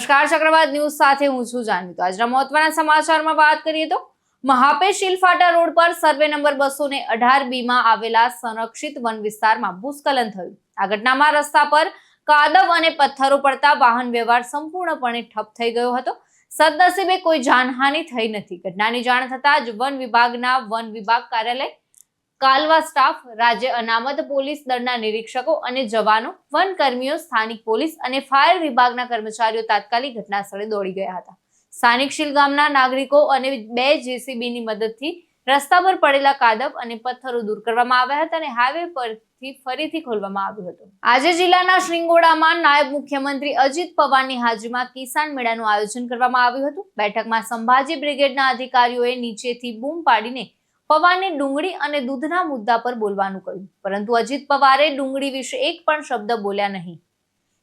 નમસ્કાર, ચક્રવાત ન્યૂઝ સાથે હું છું જાનવી તો આજના મહત્વના સમાચારમાં વાત કરીએ તો મહાપે શિલફાટા રોડ પર સર્વે નંબર બસો ને અઢાર બી માં આવેલા સંરક્ષિત વન વિસ્તારમાં ભૂસ્ખલન થયું. આ ઘટનામાં રસ્તા પર કાદવ અને પથ્થરો પડતા વાહન વ્યવહાર સંપૂર્ણપણે ઠપ થઈ ગયો હતો. સદનસીબે કોઈ જાનહાનિ થઈ નથી. ઘટનાની જાણ થતાં જ વન વિભાગના વન વિભાગ કાર્યાલય કાલવા સ્ટાફ, રાજ્ય અનામત પોલીસ દળના નિરીક્ષકો અને જવાનો વન કર્મીઓ સ્થાનિક પોલીસ અને ફાયર વિભાગના કર્મચારીઓ તાત્કાલિક ઘટના સ્થળે દોડી ગયા હતા. સ્થાનિક શીલ ગામના નાગરિકો અને બે જેસીબીની મદદથી રસ્તા પર પડેલા કાદવ અને પથ્થરો દૂર કરવામાં આવ્યા હતા અને હાઈવે પરથી ફરીથી ખોલવામાં આવ્યું હતું. આજે જિલ્લાના શ્રીંગોડામાં નાયબ મુખ્યમંત્રી અજીત પવારની હાજરીમાં કિસાન મેળાનું આયોજન કરવામાં આવ્યું હતું. બેઠકમાં સંભાજી બ્રિગેડના અધિકારીઓએ નીચેથી બૂમ પાડીને પવારને ડુંગળી અને દૂધના મુદ્દા પર બોલવાનું કહ્યું. પરંતુ અજીત પવારે ડુંગળી વિશે એક પણ શબ્દ બોલ્યા નહીં.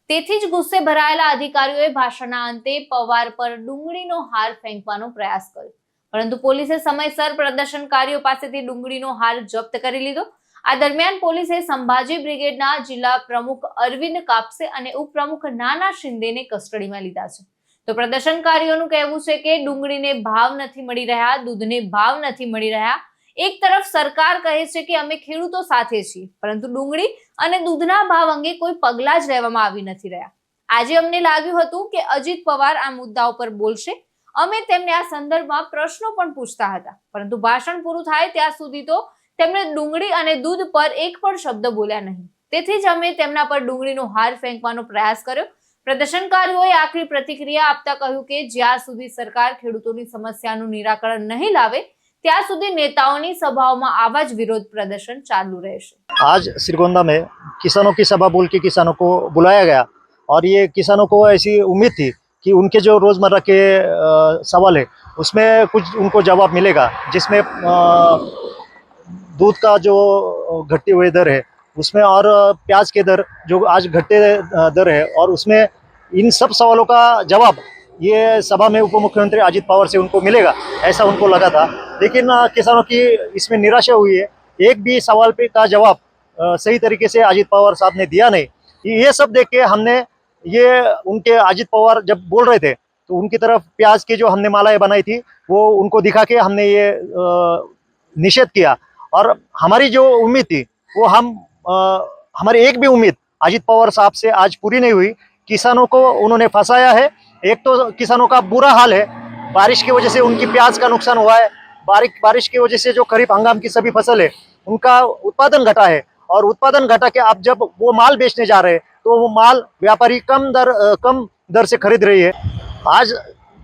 તેથી જ ગુસ્સે ભરાયેલા અધિકારીઓએ ભાષણના અંતે પવાર પર ડુંગળીનો હાર ફેંકવાનો પ્રયાસ કર્યો. પરંતુ પોલીસે સમયસર પ્રદર્શનકારીઓ પાસેથી ડુંગળીનો હાર જપ્ત કરી લીધો. આ દરમિયાન પોલીસે સંભાજી બ્રિગેડના જિલ્લા પ્રમુખ અરવિંદ કાપસે અને ઉપપ્રમુખ નાના શિંદેને કસ્ટડીમાં લીધા છે. તો પ્રદર્શનકારીઓનું કહેવું છે કે ડુંગળીને ભાવ નથી મળી રહ્યા, દૂધને ભાવ નથી મળી રહ્યા એક તરફ સરકાર કહે છે કે અમે ખેડૂતો સાથે છીએ, પરંતુ ડુંગળી અને દૂધના ભાવ અંગે કોઈ પગલાં જ લેવામાં આવી નથી રહ્યા. આજે અમને લાગ્યું હતું કે અજીત પવાર આ મુદ્દા ઉપર બોલશે. અમે તેમને આ સંદર્ભમાં પ્રશ્નો પણ પૂછતા હતા, પરંતુ ભાષણ પૂરું થાય ત્યાં સુધી તો તેમણે ડુંગળી અને દૂધ પર એક પણ શબ્દ બોલ્યા નહીં. તેથી જ અમે તેમના પર ડુંગળીનો હાર ફેંકવાનો પ્રયાસ કર્યો. પ્રદર્શનકારીઓએ આખરી પ્રતિક્રિયા આપતા કહ્યું કે જ્યાં સુધી સરકાર ખેડૂતોની સમસ્યાનું નિરાકરણ નહીં લાવે ત્યાં સુધી નેતાઓની સભાઓમાં આવા જ વિરોધ પ્રદર્શન ચાલુ રહેશે आज श्रीगोंदा में किसानों की सभा बोल के किसानों को बुलाया गया और ये किसानों को ऐसी उम्मीद थी कि उनके जो रोज़मर्रा के अ, सवाल है उसमें कुछ उनको जवाब मिलेगा जिसमें अ, दूध का जो घटते हुए दर है उसमें और प्याज के दर जो आज घटते अ, दर है और उसमें इन सब सवालों का जवाब ये सभा में उप मुख्यमंत्री अजित पवार से उनको मिलेगा, ऐसा उनको लगा था। लेकिन किसानों की इसमें निराशा हुई है। एक भी सवाल पे का जवाब सही तरीके से अजित पवार साहब ने दिया नहीं। ये सब देख के हमने ये उनके अजित पवार जब बोल रहे थे तो उनकी तरफ़ प्याज की जो हमने मालाएँ बनाई थी, वो उनको दिखा के हमने ये निषेध किया। और हमारी जो उम्मीद थी, वो हम हमारी एक भी उम्मीद अजित पवार साहब से आज पूरी नहीं हुई। किसानों को उन्होंने फंसाया है एक तो किसानों का बुरा हाल है। बारिश की वजह से उनकी प्याज का नुकसान हुआ है। बारिश बारिश की वजह से जो खरीफ हंगाम की सभी फ़सल है, उनका उत्पादन घटा है। और उत्पादन घटा के आप जब वो माल बेचने जा रहे हैं तो वो माल व्यापारी कम दर कम दर से खरीद रही है। आज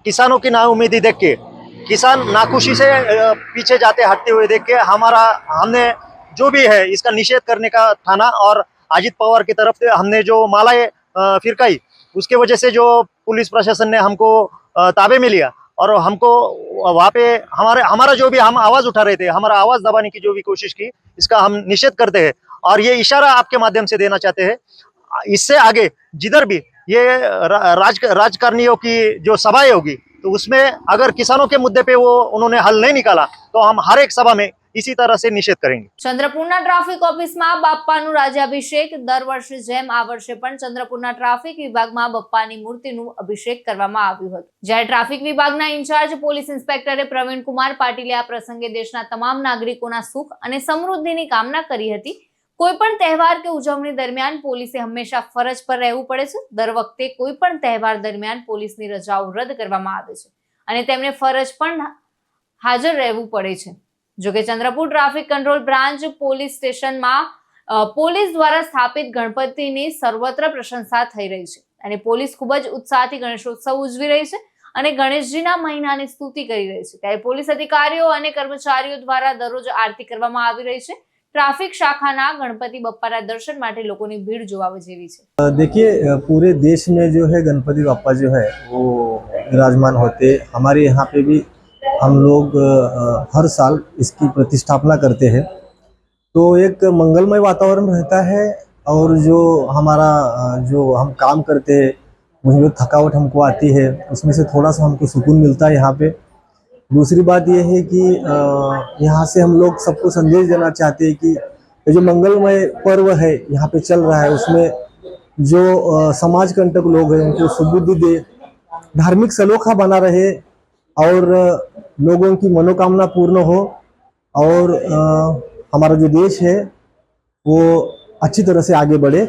किसानों की नाउमीदी देख के, किसान नाखुशी से पीछे जाते, हटते हुए देख के हमारा, हमने जो भी है, इसका निषेध करने का ठाना और अजित पवार की तरफ़ से हमने जो मालाएँ फिरकाई, उसके वजह से जो पुलिस प्रशासन ने हमको ताबे में लिया और हमको वहाँ पे हमारे, हमारा जो भी हम आवाज़ उठा रहे थे, हमारा आवाज़ दबाने की जो भी कोशिश की, इसका हम निषेध करते हैं और ये इशारा आपके माध्यम से देना चाहते हैं। इससे आगे जिधर भी ये राज, राजकारणियों की जो सभाएँ होगी तो उसमें अगर किसानों के मुद्दे पे वो, उन्होंने हल नहीं निकाला तो हम हर एक सभा में इसी तरह से निषेध करेंगे ચંદ્રપુરના ટ્રાફિક ઓફિસમાં બાપ્પાનું રાજ્યાભિષેક દર વર્ષે જેમ આ વર્ષે પણ ચંદ્રપુરના ટ્રાફિક વિભાગમાં બપ્પાની મૂર્તિનું અભિષેક કરવામાં આવ્યું હતું જ્યારે ટ્રાફિક વિભાગના ઇન્ચાર્જ પોલીસ ઇન્સ્પેક્ટરે પ્રવીણ કુમાર પાટીલે આ પ્રસંગે દેશના તમામ નાગરિકોના સુખ અને સમૃદ્ધિની કામના કરી હતી કોઈ પણ તહેવાર કે ઉજવણી દરમિયાન પોલીસે હંમેશા ફરજ પર રહેવું પડે છે દર વખતે કોઈ પણ તહેવાર દરમિયાન પોલીસની રજાઓ રદ કરવામાં આવે છે અને તેમને ફરજ પણ હાજર રહેવું પડે છે જોકે Chandrapur traffic control branch police સ્ટેશનમાં અ, પોલીસ દ્વારા સ્થાપિત ગણપતિની સર્વત્ર પ્રશંસા થઈ રહી છે અને પોલીસ ખૂબ જ ઉત્સાહથી ગણેશોત્સવ ઉજવી રહી છે અને ગણેશજીના મહિનાની સ્તુતિ કરી રહી છે ત્યારે પોલીસ અધિકારીઓ અને કર્મચારીઓ દ્વારા દરરોજ આરતી કરવામાં આવી રહી છે ટ્રાફિક શાખાના ગણપતિ બપ્પાના દર્શન માટે લોકોની ભીડ જોવા જેવી છે देखिए अ, पूरे देश में जो है गणपति बापा जो है वो विराजमान होते हमारे यहाँ पे भी हम लोग हर साल इसकी प्रतिष्ठापना करते हैं। तो एक मंगलमय वातावरण रहता है और जो हमारा जो हम काम करते हैं उसमें जो थकावट हमको आती है, उसमें से थोड़ा सा हमको सुकून मिलता है यहाँ पे। दूसरी बात यह है कि यहाँ से हम लोग सबको संदेश देना चाहते हैं कि जो मंगलमय पर्व है, यहाँ पे चल रहा है, उसमें जो समाज कंटक लोग हैं, उनको सुबुद्धि दे, धार्मिक सलोखा बना रहे और लोगों की मनोकामना पूर्ण हो और अ, हमारा जो देश है वो अच्छी तरह से आगे बढ़े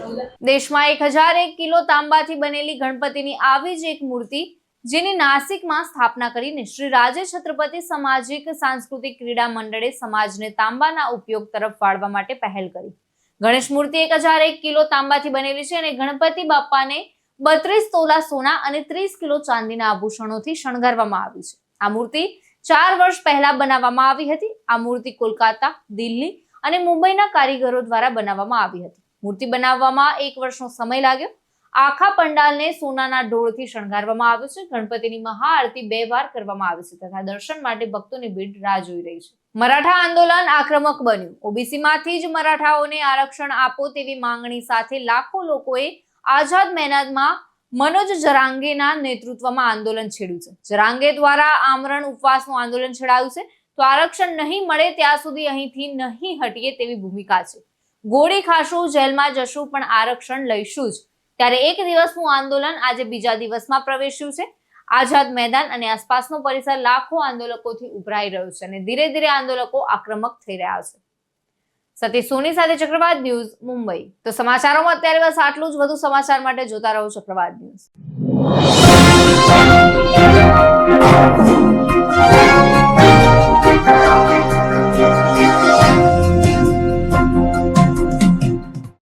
દેશમાં એક હજાર એક કિલો તાંબાથી બનેલી ગણપતિની આવી જ એક મૂર્તિ જેની નાસિકમાં સ્થાપના કરીને શ્રી રાજે છત્રપતિ સામાજિક સાંસ્કૃતિક ક્રીડા મંડળે સમાજને તાંબાના ઉપયોગ તરફ વાળવા માટે પહેલ કરી ગણેશ મૂર્તિ એક હજાર એક કિલો તાંબાથી બનેલી છે અને ગણપતિ બાપ્પાને બત્રીસ તોલા સોના અને ત્રીસ કિલો ચાંદીના આભૂષણોથી શણગારવામાં આવી છે આ મૂર્તિ ચાર વર્ષ પહેલા બનાવવામાં આવી હતી. આ મૂર્તિ કોલકાતા, દિલ્હી અને મુંબઈના કારીગરો દ્વારા બનાવવામાં આવી હતી. મૂર્તિ બનાવવામાં એક વર્ષનો સમય લાગ્યો. આખા પંડાલને સોનાના ઢોળથી શણગારવામાં આવ્યો છે. ગણપતિની મહાઆરતી બે વાર કરવામાં આવી છે તથા દર્શન માટે ભક્તોની ભીડ રાહ જોઈ રહી છે. મરાઠા આંદોલન આક્રમક બન્યું. ઓબીસીમાંથી જ મરાઠાઓને આરક્ષણ આપો તેવી માંગણી સાથે લાખો લોકોએ આઝાદ મેદાનમાં મનોજ જરાંગેના નેતૃત્વમાં આંદોલન છેડ્યું છે. જરાંગે દ્વારા આમરણ ઉપવાસનું આંદોલન છેડાયું છે. તો આરક્ષણ નહીં મળે ત્યાં સુધી અહીંથી નહીં હટીએ તેવી ભૂમિકા છે. ગોળી ખાશું, જેલમાં જશું, પણ આરક્ષણ લઈશું જ. ત્યારે એક દિવસનું આંદોલન આજે બીજા દિવસમાં પ્રવેશ્યું છે. આઝાદ મેદાન અને આસપાસનો પરિસર લાખો આંદોલકોથી ઉભરાઈ રહ્યો છે અને ધીરે ધીરે આંદોલકો આક્રમક થઈ રહ્યા છે. સતી સોની સાથે ચક્રવાત ન્યૂઝ મુંબઈ. તો સમાચારોમાં અત્યારે બસ આટલું જ. વધુ સમાચાર માટે જોતા રહો ચક્રવાત ન્યૂઝ.